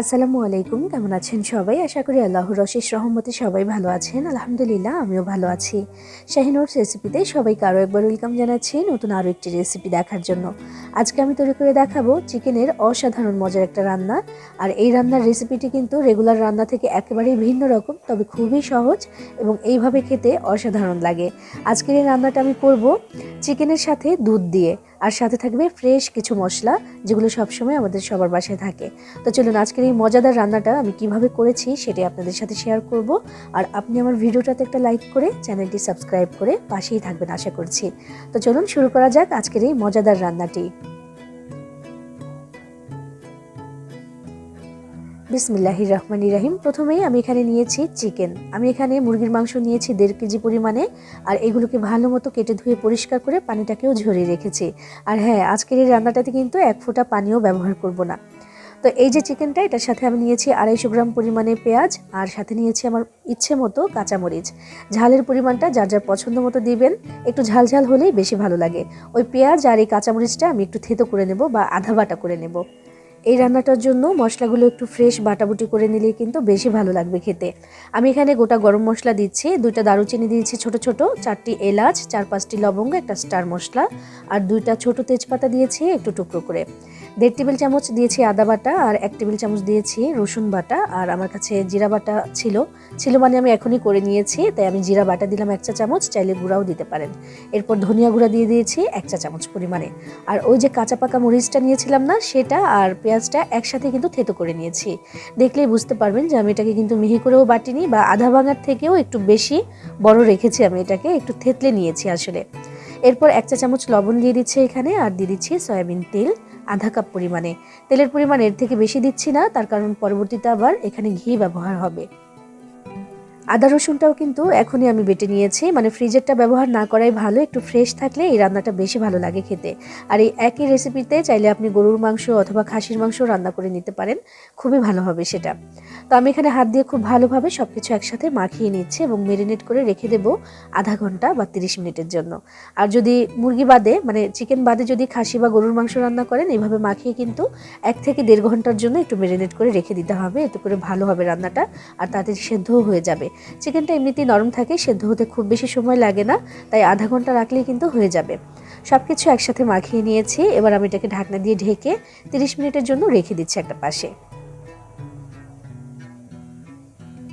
আসসালামু আলাইকুম, কেমন আছেন সবাই? আশা করি আল্লাহর রশিস রহমতে সবাই ভালো আছেন। আলহামদুলিল্লাহ, আমিও ভালো আছি। শাহিনুর রেসিপিতে সবাইকে আরও একবার ওয়েলকাম জানাচ্ছি নতুন আরও একটি রেসিপি দেখার জন্য। আজকে আমি তৈরি করে দেখাবো চিকেনের অসাধারণ মজার একটা রান্না। আর এই রান্নার রেসিপিটি কিন্তু রেগুলার রান্না থেকে একেবারেই ভিন্ন রকম, তবে খুবই সহজ এবং এইভাবে খেতে অসাধারণ লাগে। আজকের এই রান্নাটা আমি করব চিকেনের সাথে দুধ দিয়ে। আর সাথে থাকবে ফ্রেশ কিছু মশলা, যেগুলো সবসময় আমাদের সবার বাসায় থাকে। তো চলুন আজকের এই মজাদার রান্নাটা আমি কীভাবে করেছি সেটি আপনাদের সাথে শেয়ার করব। আর আপনি আমার ভিডিওটাতে একটা লাইক করে চ্যানেলটি সাবস্ক্রাইব করে পাশেই থাকবেন, আশা করছি। তো চলুন শুরু করা যাক আজকের এই মজাদার রান্নাটি। বিসমিল্লাহির রহমান রাহিম প্রথমেই আমি এখানে নিয়েছি চিকেন। আমি এখানে মুরগির মাংস নিয়েছি দেড় কেজি পরিমাণে, আর এগুলোকে ভালো মতো কেটে ধুয়ে পরিষ্কার করে পানিটাকেও ঝরিয়ে রেখেছি। আর হ্যাঁ আজকের এই রান্নাটাতে কিন্তু এক ফোঁটা পানিও ব্যবহার করব না। তো এই যে চিকেনটা, এটার সাথে আমি নিয়েছি আড়াইশো গ্রাম পরিমাণে পেঁয়াজ, আর সাথে নিয়েছি আমার ইচ্ছে মতো কাঁচামরিচ। ঝালের পরিমাণটা যার যার পছন্দ মতো দিবেন, একটু ঝাল ঝাল হলেই বেশি ভালো লাগে। ওই পেঁয়াজ আর এই কাঁচামরিচটা আমি একটু থেতো করে নেব বা আধা বাটা করে নেব। এই রান্নাটার জন্য মশলাগুলো একটু ফ্রেশ বাটাবুটি করে নিলে কিন্তু বেশি ভালো লাগবে খেতে। আমি এখানে গোটা গরম মশলা দিচ্ছি, দুইটা দারুচিনি দিয়েছি ছোট ছোট, চারটি এলাচ, চার পাঁচটি লবঙ্গ, একটা স্টার মশলা, আর দুইটা ছোট তেজপাতা দিয়েছি একটু টুকরো করে। দেড় টেবিল চামচ দিয়েছি আদা বাটা আর এক টেবিল চামচ দিয়েছি রসুন বাটা। আর আমার কাছে জিরা বাটা ছিল। ছিল মানে আমি এখনই করে নিয়েছি, তাই আমি জিরা বাটা দিলাম এক চা চামচ, চাইলে গুঁড়াও দিতে পারেন। এরপর ধনিয়া গুঁড়া দিয়ে দিয়েছি এক চা চামচ পরিমাণে। আর ওই যে কাঁচা পাকা মরিচটা নিয়েছিলাম না, সেটা আর পেঁয়াজটা একসাথে কিন্তু থেতো করে নিয়েছি। দেখলেই বুঝতে পারবেন যে আমি এটাকে কিন্তু মিহি করেও বাটিনি বা আধা ভাঙার থেকেও একটু বেশি বড় রেখেছি আমি এটাকে, একটু থেতলে নিয়েছি আসলে। এরপর এক চা চামচ লবণ দিয়ে দিচ্ছি এখানে, আর দিয়ে দিচ্ছি সয়াবিন তেল। আধা কাপ পরিমাণে। তেলের পরিমাণ এর থেকে বেশি দিচ্ছি না, তার কারণ পরবর্তীতে আবার এখানে ঘি ব্যবহার হবে। আদা রসুনটাও কিন্তু এখনই আমি বেটে নিয়েছি। মানে ফ্রিজেরটা ব্যবহার না করাই ভালো, একটু ফ্রেশ থাকলে এই রান্নাটা বেশি ভালো লাগে খেতে। আর এই একই রেসিপিতে চাইলে আপনি গরুর মাংস অথবা খাসির মাংস রান্না করে নিতে পারেন, খুবই ভালো হবে সেটা। তো আমি এখানে হাত দিয়ে খুব ভালোভাবে সব কিছু একসাথে মাখিয়ে নিচ্ছি এবং মেরিনেট করে রেখে দেবো আধা ঘণ্টা বা তিরিশ মিনিটের জন্য। আর যদি মুরগি বাদে মানে চিকেন বাদে যদি খাসি বা গরুর মাংস রান্না করেন এইভাবে মাখিয়ে কিন্তু এক থেকে দেড় ঘণ্টার জন্য একটু মেরিনেট করে রেখে দিতে হবে। এতে করে ভালো হবে রান্নাটা, আর তাড়াতাড়ি সেদ্ধও হয়ে যাবে। চিকেনটা এমনিতেই নরম থাকে, সেদ্ধ হতে খুব বেশি সময় লাগে না, তাই আধা ঘণ্টা রাখলেই কিন্তু হয়ে যাবে। সব কিছু একসাথে মাখিয়ে নিয়েছি, এবার আমি এটাকে ঢাকনা দিয়ে ঢেকে তিরিশ মিনিটের জন্য রেখে দিচ্ছি একটা পাশে।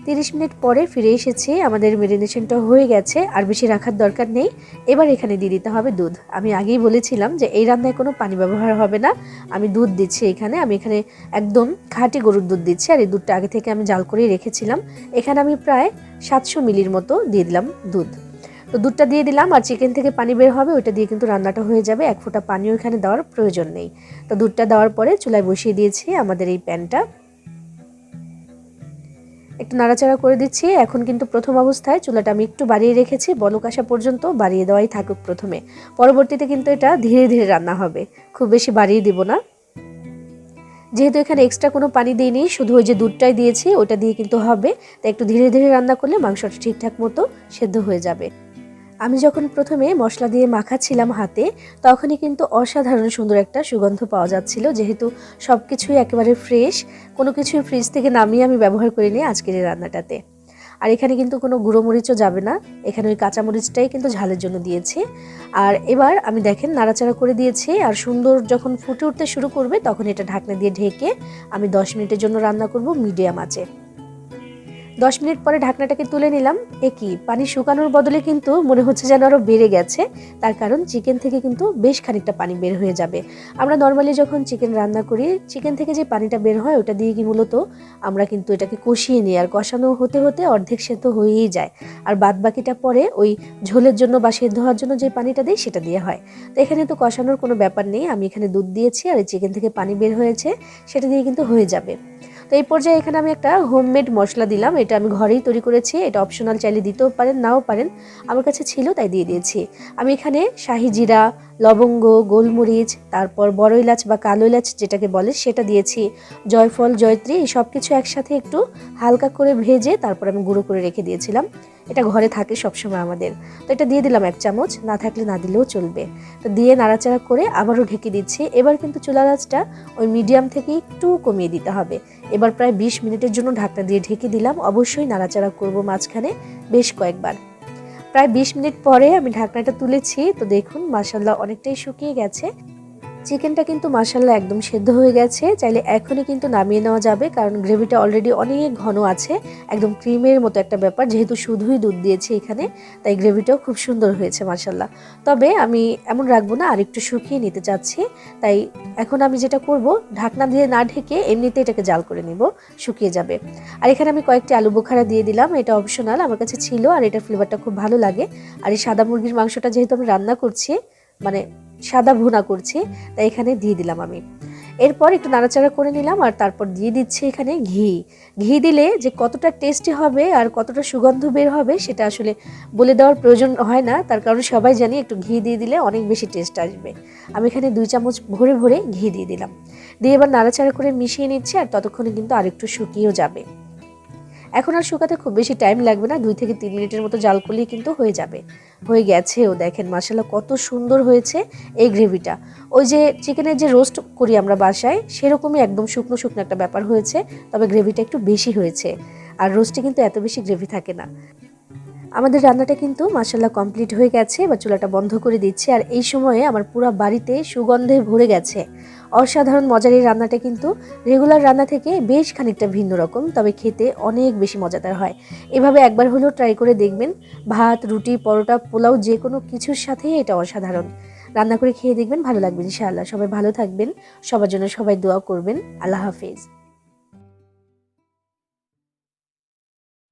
তিরিশ মিনিট পরে ফিরে এসেছি। আমাদের মেরিনেশনটা হয়ে গেছে, আর বেশি রাখার দরকার নেই। এবার এখানে দিয়ে দিতে হবে দুধ। আমি আগেই বলেছিলাম যে এই রান্নায় কোনো পানি ব্যবহার হবে না। আমি দুধ দিচ্ছি এখানে। আমি এখানে একদম খাঁটি গরুর দুধ দিচ্ছি, আর এই দুধটা আগে থেকে আমি জাল করেই রেখেছিলাম। এখানে আমি প্রায় সাতশো মিলির মতো দিয়ে দিলাম দুধ। তো দুধটা দিয়ে দিলাম, আর চিকেন থেকে পানি বের হবে, ওইটা দিয়ে কিন্তু রান্নাটা হয়ে যাবে। এক ফোঁটা পানিও এখানে দেওয়ার প্রয়োজন নেই। তো দুধটা দেওয়ার পরে চুলায় বসিয়ে দিয়েছি আমাদের এই প্যানটা। একটু নাড়াচাড়া করে দিচ্ছি। এখন কিন্তু প্রথম অবস্থায় চুলাটা আমি একটু বাড়িয়ে রেখেছি। বলক আসা পর্যন্ত বাড়িয়ে দেওয়াই থাকুক প্রথমে। পরবর্তীতে কিন্তু এটা ধীরে ধীরে রান্না হবে। খুব বেশি বাড়িয়ে দিব না। যেহেতু এখানে এক্সট্রা কোনো পানি দিইনি, শুধু ওই যে দুধটাই দিয়েছি, ওটা দিয়ে কিন্তু হবে। তাই একটু ধীরে ধীরে রান্না করলে মাংসটা ঠিকঠাক মতো সেদ্ধ হয়ে যাবে। আমি যখন প্রথমে মশলা দিয়ে মাখাচ্ছিলাম হাতে, তখনই কিন্তু অসাধারণ সুন্দর একটা সুগন্ধ পাওয়া যাচ্ছিল। যেহেতু সব কিছুই একেবারে ফ্রেশ, কোনো কিছুই ফ্রিজ থেকে নামিয়ে আমি ব্যবহার করিনি আজকের এই রান্নাটাতে। আর এখানে কিন্তু কোনো গুঁড়ো মরিচও যাবে না। এখানে ওই কাঁচা মরিচটাই কিন্তু ঝালের জন্য দিয়েছি। আর এবার আমি দেখেন নাড়াচাড়া করে দিয়েছি, আর সুন্দর যখন ফুটে উঠতে শুরু করবে, তখন এটা ঢাকনা দিয়ে ঢেকে আমি দশ মিনিটের জন্য রান্না করব মিডিয়াম আঁচে। দশ মিনিট পরে ঢাকনাটাকে তুলে নিলাম। এ কি পানি শুকানোর বদলে কিন্তু মনে হচ্ছে যেন আরও বেড়ে গেছে। তার কারণ চিকেন থেকে কিন্তু বেশ খানিকটা পানি বের হয়ে যাবে। আমরা নর্মালি যখন চিকেন রান্না করি, চিকেন থেকে যে পানিটা বের হয়, ওটা দিয়ে কি মূলত আমরা কিন্তু এটাকে কষিয়ে নিই। আর কষানো হতে হতে অর্ধেক সেদ্ধ হয়েই যায়। আর বাদ বাকিটা পরে ওই ঝোলের জন্য বা সেদ্ধ হওয়ার জন্য যে পানিটা দিই, সেটা দিয়ে হয়। তো এখানে তো কষানোর কোনো ব্যাপার নেই। আমি এখানে দুধ দিয়েছি আর এই চিকেন থেকে পানি বের হয়েছে। সেটা দিয়ে কিন্তু হয়ে যাবে। তো এই পর্যায়ে এখানে আমি একটা হোমমেড মশলা দিলাম। এটা আমি ঘরেই তৈরি করেছি। এটা অপশনাল চাইলে দিতেও পারেন, নাও পারেন। আমার কাছে ছিল, তাই দিয়ে দিয়েছি। আমি এখানে শাহি জিরা, লবঙ্গ, গোলমরিচ, তারপর বড় ইলাচ বা কালো ইলাচ যেটাকে বলে, সেটা দিয়েছি। জয়ফল, জয়ত্রী, এই সব কিছু একসাথে একটু হালকা করে ভেজে তারপর আমি গুঁড়ো করে রেখে দিয়েছিলাম। এটা ঘরে থাকে সবসময় আমাদের। তো এটা দিয়ে দিলাম এক চামচ, না থাকলে না দিলেও চলবে। তো দিয়ে নাড়াচাড়া করে আবারও ঢেকে দিচ্ছি। এবার কিন্তু চুলার আঁচটা ওই মিডিয়াম থেকে একটু কমিয়ে দিতে হবে। এবার প্রায় বিশ মিনিটের জন্য ঢাকনা দিয়ে ঢেকে দিলাম। অবশ্যই নাড়াচাড়া করব মাঝখানে বেশ কয়েকবার। প্রায় বিশ মিনিট পরে আমি ঢাকনাটা তুলেছি। তো দেখুন মাসাল্লাহ অনেকটাই শুকিয়ে গেছে। চিকেনটা কিন্তু মাসাল্লাহ একদম সেদ্ধ হয়ে গেছে। চাইলে এখনই কিন্তু নামিয়ে নেওয়া যাবে, কারণ গ্রেভিটা অলরেডি অনেক ঘন আছে। একদম ক্রিমের মতো একটা ব্যাপার, যেহেতু শুধুই দুধ দিয়েছি এখানে, তাই গ্রেভিটাও খুব সুন্দর হয়েছে মাসাল্লাহ তবে আমি এমন রাখব না আর একটু শুকিয়ে নিতে চাচ্ছি। তাই এখন আমি যেটা করব, ঢাকনা দিয়ে না ঢেকে এমনিতে এটাকে জাল করে নিব, শুকিয়ে যাবে। আর এখানে আমি কয়েকটি আলু বোখারা দিয়ে দিলাম, এটা অপশনাল আমার কাছে ছিল, আর এটার ফ্লেভারটা খুব ভালো লাগে। আর এই সাদা মুরগির মাংসটা যেহেতু আমি রান্না করছি মানে সাদা ভুনা করছি, তাই এখানে দিয়ে দিলাম আমি। এরপর একটু নাড়াচাড়া করে নিলাম আর তারপর দিয়ে দিচ্ছি এখানে ঘি। ঘি দিলে যে কতটা টেস্টি হবে আর কতটা সুগন্ধ বের হবে সেটা আসলে বলে দেওয়ার প্রয়োজন হয় না, তার কারণ সবাই জানি একটু ঘি দিয়ে দিলে অনেক বেশি টেস্ট আসবে। আমি এখানে দুই চামচ ভরে ভরে ঘি দিয়ে দিলাম। দিয়ে এবার নাড়াচাড়া করে মিশিয়ে নিচ্ছি আর ততক্ষণে কিন্তু আরেকটু শুকিয়েও যাবে। এখন আর শুকাতে খুব বেশি টাইম লাগবে না। দুই থেকে তিন মিনিটের মতো জাল করলেই কিন্তু হয়ে যাবে। হয়ে গেছেও, দেখেন মাসালা কত সুন্দর হয়েছে এই গ্রেভিটা ওই যে চিকেনের যে রোস্ট করি আমরা বাসায়, সেরকমই একদম শুকনো শুকনো একটা ব্যাপার হয়েছে, তবে গ্রেভিটা একটু বেশি হয়েছে। আর রোস্টে কিন্তু এত বেশি গ্রেভি থাকে না। আমাদের রান্নাটা কিন্তু মাসাল্লাহ কমপ্লিট হয়ে গেছে বা চুলাটা বন্ধ করে দিচ্ছে। আর এই সময়ে আমার পুরো বাড়িতে সুগন্ধে ভরে গেছে। অসাধারণ মজার এই রান্নাটা কিন্তু রেগুলার রান্না থেকে বেশ খানিকটা ভিন্ন রকম, তবে খেতে অনেক বেশি মজাদার হয়। এভাবে একবার হলেও ট্রাই করে দেখবেন, ভাত, রুটি, পরোটা, পোলাও যে কোনো কিছুর সাথেই এটা অসাধারণ। রান্না করে খেয়ে দেখবেন, ভালো লাগবে ইনশাআল্লাহ। সবাই ভালো থাকবেন, সবার জন্য সবাই দোয়া করবেন। আল্লাহ হাফিজ।